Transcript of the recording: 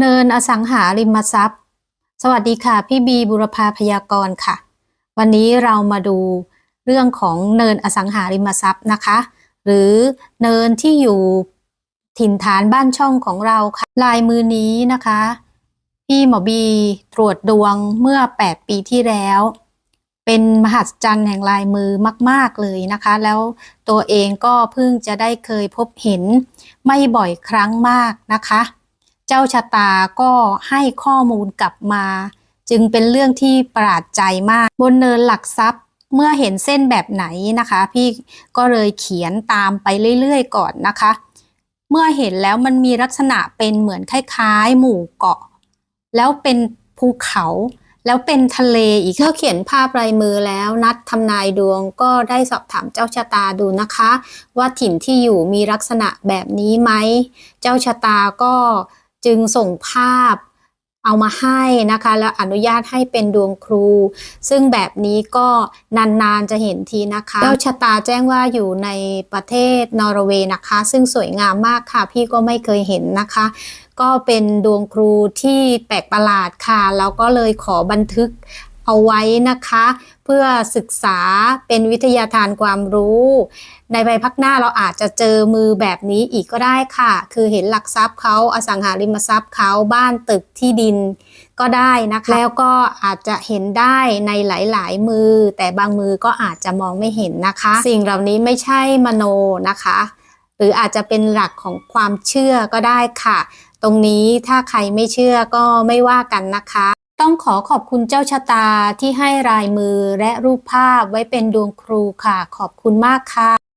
เนินอสังหาริมทรัพย์ สวัสดีค่ะ พี่บีบุรพาพยากรณ์ค่ะ วันนี้เรามาดูเรื่องของเนินอสังหาริมทรัพย์นะคะ หรือเนินที่อยู่ถิ่นฐานบ้านช่องของเราค่ะ ลายมือนี้นะคะ พี่หมอบีตรวจดวงเมื่อ 8 ปีที่แล้ว เป็นมหัศจรรย์แห่งลายมือมาก ๆ เลยนะคะ แล้วตัวเองก็เพิ่งจะได้เคยพบเห็นไม่บ่อยครั้งมากนะคะ เจ้าชะตาก็ให้ข้อมูลกลับมา จึงเป็นเรื่องที่ประหลาดใจมาก บนเนินหลักทรัพย์เมื่อเห็นเส้นแบบไหนนะคะ พี่ก็เลยเขียนตามไปเรื่อยๆก่อนนะคะ เมื่อเห็นแล้วมันมีลักษณะเป็นเหมือนคล้ายๆ หมู่เกาะ แล้วเป็นภูเขาแล้วเป็นทะเลอีกเมื่อเขียนภาพลายมือแล้วนัดทำนายดวงก็ได้สอบถามเจ้าชะตาดูนะคะ ว่าถิ่นที่อยู่มีลักษณะแบบนี้ไหม เจ้าชะตาก็ จึงส่งภาพเอามาให้นะคะ แล้วอนุญาตให้เป็นดวงครู ซึ่งแบบนี้ก็นานๆจะเห็นทีนะคะเจ้าชะตาแจ้งว่าอยู่ในประเทศนอร์เวย์นะคะ ซึ่งสวยงามมากค่ะ พี่ก็ไม่เคยเห็นนะคะ ก็เป็นดวงครูที่แปลกประหลาดค่ะ แล้วก็เลยขอบันทึก เอาไว้นะคะ เพื่อศึกษาเป็นวิทยาทานความรู้ ในใบพักหน้าเราอาจจะเจอมือแบบนี้อีกก็ได้ค่ะ คือเห็นหลักทรัพย์เขาอสังหาริมทรัพย์เขาบ้านตึกที่ดินก็ได้นะคะ แล้วก็อาจจะเห็นได้ในหลาย ๆ มือ แต่บางมือก็อาจจะมองไม่เห็นนะคะ สิ่งเหล่านี้ไม่ใช่มโนนะคะ หรืออาจจะเป็นหลักของความเชื่อก็ได้ค่ะ ตรงนี้ถ้าใครไม่เชื่อก็ไม่ว่ากันนะคะ ต้องขอขอบคุณเจ้าชะตาที่ให้ลายมือและรูปภาพไว้เป็นดวงครูค่ะ ขอบคุณมากค่ะ